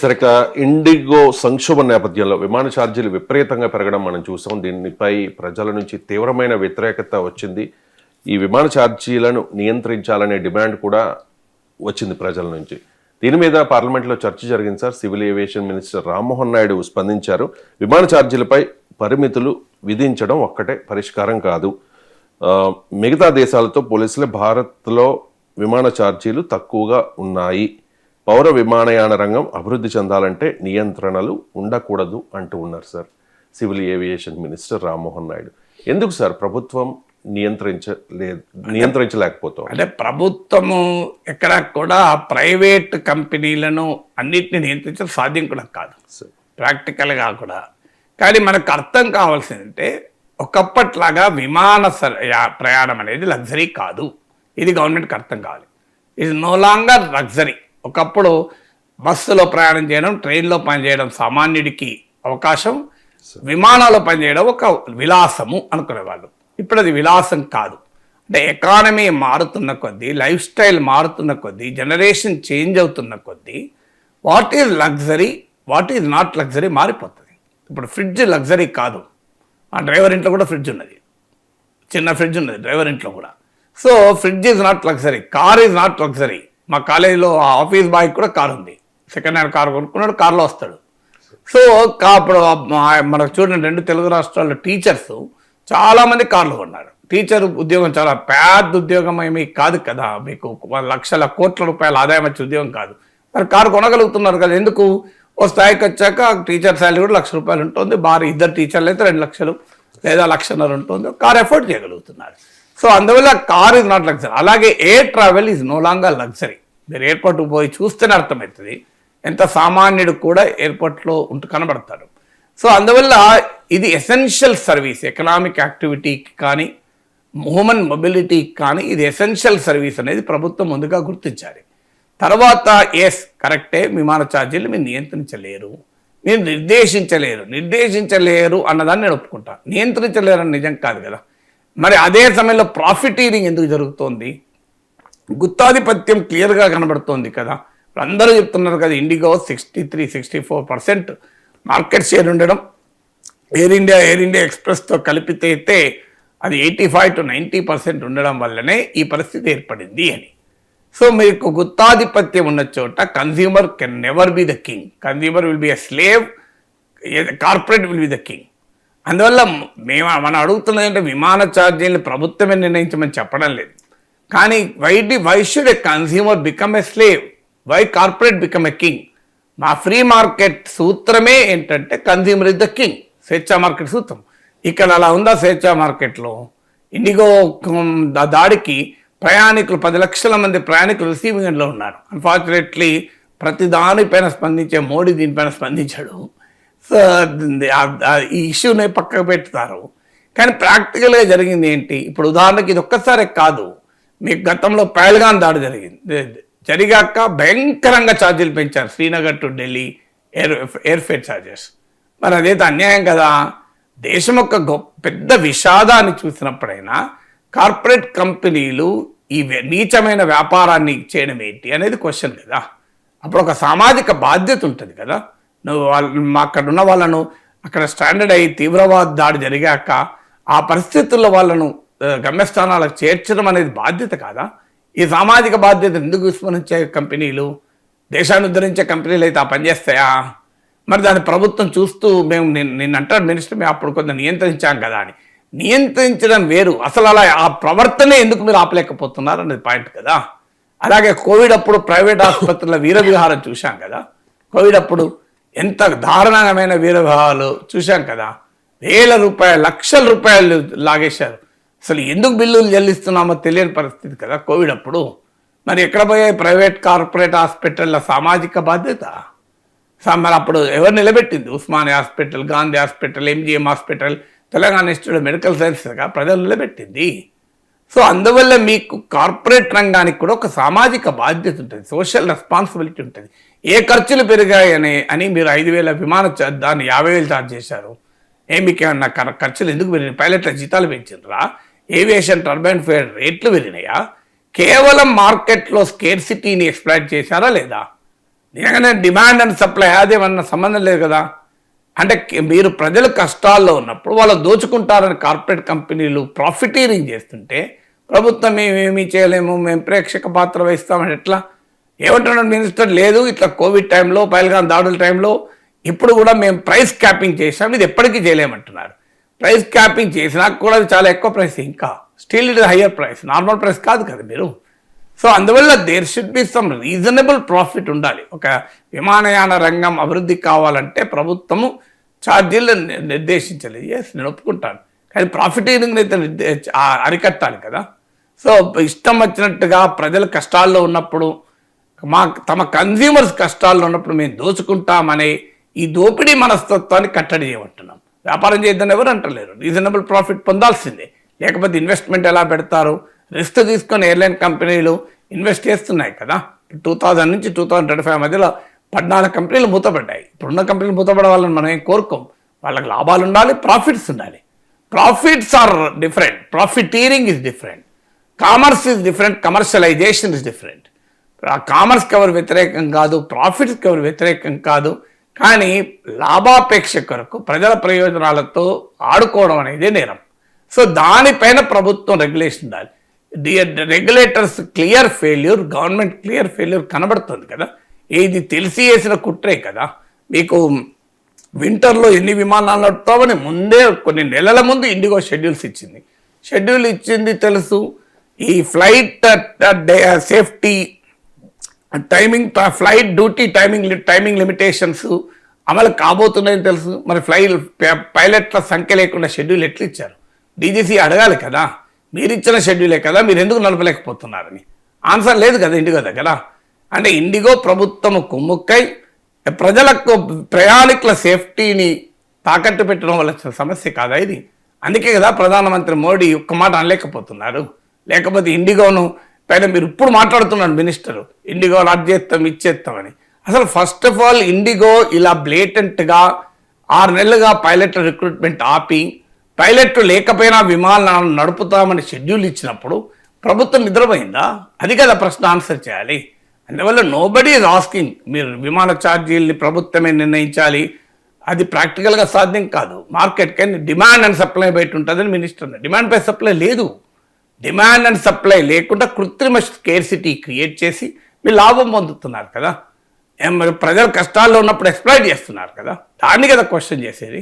Sir IndiGo సంక్షోభ నేపథ్యంలో విమాన ఛార్జీలు విపరీతంగా పెరగడం మనం చూసాం. దీనిపై ప్రజల నుంచి తీవ్రమైన వ్యతిరేకత వచ్చింది. ఈ విమాన ఛార్జీలను నియంత్రించాలనే డిమాండ్ కూడా వచ్చింది ప్రజల నుంచి. దీని మీద పార్లమెంట్లో చర్చ జరిగింది sir. Civil aviation minister Rammohan Naidu స్పందించారు. విమాన ఛార్జీలపై పరిమితులు విధించడం ఒక్కటే పరిష్కారం కాదు. మిగతా దేశాలతో పోలీసులే భారత్లో విమాన ఛార్జీలు తక్కువగా ఉన్నాయి. పౌర విమానయాన రంగం అభివృద్ధి చెందాలంటే నియంత్రణలు ఉండకూడదు అంటూ ఉన్నారు sir. Civil aviation minister Rammohan Naidu. ఎందుకు సార్ ప్రభుత్వం నియంత్రించలే నియంత్రించలేకపోతాం? అంటే ప్రభుత్వము ఎక్కడ కూడా ప్రైవేట్ కంపెనీలను అన్నిటిని నియంత్రించడం సాధ్యం కూడా కాదు. ప్రాక్టికల్గా కూడా. కానీ మనకు అర్థం కావాల్సిందంటే ఒకప్పట్లాగా విమాన ప్రయాణం అనేది లగ్జరీ కాదు. ఇది గవర్నమెంట్కి అర్థం కావాలి. ఇది నో లాంగర్ లగ్జరీ. ఒకప్పుడు బస్సులో ప్రయాణం చేయడం ట్రైన్లో పనిచేయడం సామాన్యుడికి అవకాశం విమానాల్లో పనిచేయడం ఒక విలాసము అనుకునేవాళ్ళు. ఇప్పుడు అది విలాసం కాదు. అంటే ఎకానమీ మారుతున్న కొద్దీ లైఫ్ స్టైల్ మారుతున్న కొద్దీ జనరేషన్ చేంజ్ అవుతున్న కొద్దీ what is luxury what is not luxury మారిపోతుంది. ఇప్పుడు ఫ్రిడ్జ్ లగ్జరీ కాదు. ఆ డ్రైవర్ ఇంట్లో కూడా ఫ్రిడ్జ్ ఉన్నది. చిన్న ఫ్రిడ్జ్ ఉన్నది డ్రైవర్ ఇంట్లో కూడా. So fridge is not luxury car is not luxury మా కాలేజీలో ఆ ఆఫీస్ బాయ్ కూడా కారు ఉంది. సెకండ్ హ్యాండ్ కారు కొనుక్కున్నాడు కార్లో వస్తాడు. సో కా- మనకు చూడండి రెండు తెలుగు రాష్ట్రాల్లో టీచర్స్ చాలామంది కార్లు కొన్నారు. టీచర్ ఉద్యోగం చాలా పెద్ద ఉద్యోగం ఏమీ కాదు కదా. మీకు లక్షల కోట్ల రూపాయల ఆదాయం వచ్చే ఉద్యోగం కాదు. మరి కారు కొనగలుగుతున్నారు కదా ఎందుకు? ఓ స్థాయికి వచ్చాక టీచర్ శాలరీ కూడా లక్ష రూపాయలు ఉంటుంది. భారీ ఇద్దరు టీచర్లు అయితే రెండు లక్షలు లేదా లక్షన్నర ఉంటుంది. కార్ ఎఫోర్డ్ చేయగలుగుతున్నారు. సో అందువల్ల కార్ ఇస్ నాట్ లగ్జరీ అలాగే air travel is no longer luxury మీరు ఎయిర్పోర్ట్కి పోయి చూస్తేనే అర్థమవుతుంది. ఎంత సామాన్యుడు కూడా ఎయిర్పోర్ట్లో ఉంటూ కనబడతాడు. సో అందువల్ల ఇది ఎసెన్షియల్ సర్వీస్ ఎకనామిక్ యాక్టివిటీకి కానీ హ్యూమన్ మొబిలిటీకి కానీ ఇది ఎసెన్షియల్ సర్వీస్ అనేది ప్రభుత్వం ముందుగా గుర్తించాలి. తర్వాత ఎస్ కరెక్టే విమాన ఛార్జీలు మీరు నియంత్రించలేరు. మీరు నిర్దేశించలేరు. నిర్దేశించలేరు అన్నదాన్ని నేను ఒప్పుకుంటాను నియంత్రించలేరు అని నిజం కాదు కదా. మరి అదే సమయంలో ప్రాఫిటీరింగ్ ఎందుకు జరుగుతోంది? గుత్తాధిపత్యం క్లియర్గా కనబడుతోంది కదా. అందరూ చెప్తున్నారు కదా IndiGo sixty three sixty four percent market share ఉండడం ఎయిర్ ఇండియా ఎయిర్ ఇండియా ఎక్స్ప్రెస్తో కలిపితే అయితే అది eighty five to ninety percent ఉండడం వల్లనే ఈ పరిస్థితి ఏర్పడింది అని. సో మీకు గుత్తాధిపత్యం ఉన్న చోట consumer can never be the king consumer will be a slave corporate will be the king అందువల్ల మేము మనం అడుగుతున్నది అంటే విమాన ఛార్జీలు ప్రభుత్వమే నిర్ణయించమని చెప్పడం లేదు. కానీ why the why should a consumer become a slave why corporate become a king మా ఫ్రీ మార్కెట్ సూత్రమే ఏంటంటే కన్స్యూమర్ ఇస్ ద కింగ్ స్వేచ్ఛా మార్కెట్ సూత్రం. ఇక్కడ అలా ఉందా స్వేచ్ఛా మార్కెట్లో? ఇండిగో దాడికి ప్రయాణికులు పది లక్షల మంది ప్రయాణికులు రిసీవింగ్ ఎండ్లో ఉన్నారు. అన్ఫార్చునేట్లీ ప్రతి దానిపైన స్పందించే మోడీ దీనిపైన స్పందించాడు. ఈ ఇష్యూని పక్కకు పెట్టుతారు కానీ ప్రాక్టికల్గా జరిగింది ఏంటి? ఇప్పుడు ఉదాహరణకి ఇది ఒక్కసారి కాదు. మీకు గతంలో పహల్గాన్ దాడి జరిగింది. జరిగాక భయంకరంగా ఛార్జీలు పెంచారు. Srinagar to Delhi air airfare charges. మరి అదైతే అన్యాయం కదా? దేశం యొక్క గొప్ప పెద్ద విషాదాన్ని చూసినప్పుడైనా కార్పొరేట్ కంపెనీలు ఈ నీచమైన వ్యాపారాన్ని చేయడం ఏంటి అనేది క్వశ్చన్ కదా? అప్పుడు ఒక సామాజిక బాధ్యత ఉంటుంది కదా? నువ్వు వాళ్ళు మా అక్కడ ఉన్న వాళ్ళను అక్కడ స్టాండర్డ్ అయ్యి తీవ్రవాద దాడి జరిగాక ఆ పరిస్థితుల్లో వాళ్ళను గమ్యస్థానాలకు చేర్చడం అనేది బాధ్యత కాదా? ఈ సామాజిక బాధ్యత ఎందుకు విస్మరించే కంపెనీలు? దేశాన్ని ఉద్ధరించే కంపెనీలు అయితే ఆ పనిచేస్తాయా మరి దాన్ని ప్రభుత్వం చూస్తూ మేము నిన్న నిన్న అంటాడు మినిస్టర్ మేము అప్పుడు కొంత నియంత్రించాం కదా అని. నియంత్రించడం వేరు. అసలు అలా ఆ ప్రవర్తనే ఎందుకు మీరు ఆపలేకపోతున్నారు అనేది పాయింట్ కదా. అలాగే కోవిడ్ అప్పుడు ప్రైవేట్ ఆసుపత్రుల వీర విహారం చూశాం కదా. కోవిడ్ అప్పుడు ఎంత దారుణమైన వీరభావాలు చూశాం కదా. వేల రూపాయలు లక్షల రూపాయలు లాగేశారు. అసలు ఎందుకు బిల్లులు చెల్లిస్తున్నామో తెలియని పరిస్థితి కదా కోవిడ్ అప్పుడు. మరి ఎక్కడ పోయాయి ప్రైవేట్ కార్పొరేట్ హాస్పిటల్ల సామాజిక బాధ్యత? మరి అప్పుడు ఎవరు నిలబెట్టింది? Osmania hospital Gandhi hospital MGM hospital Telangana institute of medical సైన్సెస్గా ప్రజలు నిలబెట్టింది. సో అందువల్ల మీకు కార్పొరేట్ రంగానికి కూడా ఒక సామాజిక బాధ్యత ఉంటుంది సోషల్ రెస్పాన్సిబిలిటీ ఉంటుంది. ఏ ఖర్చులు పెరిగాయని అని మీరు ఐదు వేల విమాన దాన్ని యాభై వేలు ఛార్జ్ చేశారు. ఏ మీకు ఏమన్నా ఖర్చులు ఎందుకు పెరిగినాయి? పైలట్ల జీతాలు పెంచిండ్రా ఏవియేషన్ టర్బైన్ ఫేర్ రేట్లు పెరిగినాయా? కేవలం మార్కెట్లో స్కేర్సిటీని ఎక్స్ప్లాయిట్ చేశారా లేదా? నిజంగానే డిమాండ్ అండ్ సప్లై అదేమన్నా సంబంధం లేదు కదా? అంటే మీరు ప్రజలు కష్టాల్లో ఉన్నప్పుడు వాళ్ళు దోచుకుంటారని కార్పొరేట్ కంపెనీలు ప్రాఫిటీరింగ్ చేస్తుంటే ప్రభుత్వం మేమేమీ చేయలేము మేము ప్రేక్షక పాత్ర వహిస్తామని ఎట్లా? ఏమంటున్నాడు మినిస్టర్? లేదు ఇట్లా కోవిడ్ టైంలో పైల్గాన్ దాడుల టైంలో ఇప్పుడు కూడా మేము ప్రైస్ క్యాపింగ్ చేసాం ఇది ఎప్పటికీ చేయలేమంటున్నారు. ప్రైస్ క్యాపింగ్ చేసినా కూడా అది చాలా ఎక్కువ ప్రైస్ ఇంకా. Still it higher price normal price కాదు కదా మీరు. సో అందువల్ల there should be some reasonable profit ఉండాలి. ఒక విమానయాన రంగం అభివృద్ధి కావాలంటే ప్రభుత్వము ఛార్జీలు ని- నిర్దేశించాలి ఎస్ నేను ఒప్పుకుంటాను. కానీ ప్రాఫిట్ అయితే నిర్దే- అరికట్టాలి కదా. సో ఇష్టం వచ్చినట్టుగా ప్రజలు కష్టాల్లో ఉన్నప్పుడు మా తమ కన్జ్యూమర్స్ కష్టాల్లో ఉన్నప్పుడు మేము దోచుకుంటామనే ఈ దోపిడీ మనస్తత్వాన్ని కట్టడి చేయమంటున్నాం. వ్యాపారం చేయొద్దని ఎవరు అంటలేరు. Reasonable profit పొందాల్సిందే. లేకపోతే ఇన్వెస్ట్మెంట్ ఎలా పెడతారు? రిస్క్ తీసుకొని ఎయిర్లైన్ కంపెనీలు ఇన్వెస్ట్ చేస్తున్నాయి కదా. టూ థౌజండ్ నుంచి టూ థౌజండ్ ట్వంటీ ఫైవ్ మధ్యలో పద్నాలుగు కంపెనీలు మూతపడ్డాయి. ఇప్పుడున్న కంపెనీలు మూతపడవాలని మనం ఏం కోరుకోం? వాళ్ళకి లాభాలు ఉండాలి ప్రాఫిట్స్ ఉండాలి. Profits are different profiteering is different commerce is different commercialization is different కామర్స్కి ఎవరు వ్యతిరేకం కాదు ప్రాఫిట్స్కి ఎవరు వ్యతిరేకం కాదు కానీ లాభాపేక్ష కొరకు ప్రజల ప్రయోజనాలతో ఆడుకోవడం అనేది నేరం. సో దానిపైన ప్రభుత్వం రెగ్యులేషన్ ఉండాలి. Regulators clear failure government clear failure కనబడుతుంది కదా. ఇది తెలిసి వేసిన కుట్రే కదా. మీకు వింటర్లో ఎన్ని విమానాలు నడుపుతామని ముందే కొన్ని నెలల ముందు ఇండిగో షెడ్యూల్స్ ఇచ్చింది. షెడ్యూల్ ఇచ్చింది తెలుసు. ఈ flight safety timing flight duty timing timing limitations అమలు కాబోతున్నాయని తెలుసు. మరి ఫ్లైట్ పైలట్ల సంఖ్య లేకుండా షెడ్యూల్ ఎట్లా ఇచ్చారు? డీజీసీ అడగాలి కదా. మీరు ఇచ్చిన షెడ్యూలే కదా మీరు ఎందుకు నడపలేకపోతున్నారని. ఆన్సర్ లేదు కదా ఇండిగో దగ్గర అంటే ఇండిగో ప్రభుత్వము కుమ్ముక్కై ప్రజలకు ప్రయాణికుల సేఫ్టీని తాకట్టు పెట్టడం వల్ల సమస్య కాదా ఇది? అందుకే కదా ప్రధానమంత్రి మోడీ ఒక్క మాట అనలేకపోతున్నారు. లేకపోతే ఇండిగోను పైన మీరు ఇప్పుడు మాట్లాడుతున్నాడు మినిస్టర్. ఇండిగో రద్దు చేస్తాం ఇచ్చేస్తామని అసలు ఫస్ట్ ఆఫ్ ఆల్ ఇండిగో ఇలా బ్లేటెంట్గా ఆరు నెలలుగా పైలట్ రిక్రూట్మెంట్ ఆపి పైలట్ లేకపోయినా విమానాలను నడుపుతామని షెడ్యూల్ ఇచ్చినప్పుడు ప్రభుత్వం నిద్రపోయిందా? అది కదా ప్రశ్న ఆన్సర్ చేయాలి. అందువల్ల నోబడీ ఇస్ ఆస్కింగ్ మీరు విమాన ఛార్జీల్ని ప్రభుత్వమే నిర్ణయించాలి. అది ప్రాక్టికల్గా సాధ్యం కాదు. మార్కెట్ కానీ డిమాండ్ అండ్ సప్లై బయట ఉంటుందని మినిస్టర్ డిమాండ్ పై సప్లై లేదు. డిమాండ్ అండ్ సప్లై లేకుండా కృత్రిమ స్కేర్సిటీ క్రియేట్ చేసి మీరు లాభం పొందుతున్నారు కదా. మరి ప్రజలు కష్టాల్లో ఉన్నప్పుడు ఎక్స్ప్లైట్ చేస్తున్నారు కదా. దాన్ని కదా క్వశ్చన్ చేసేది.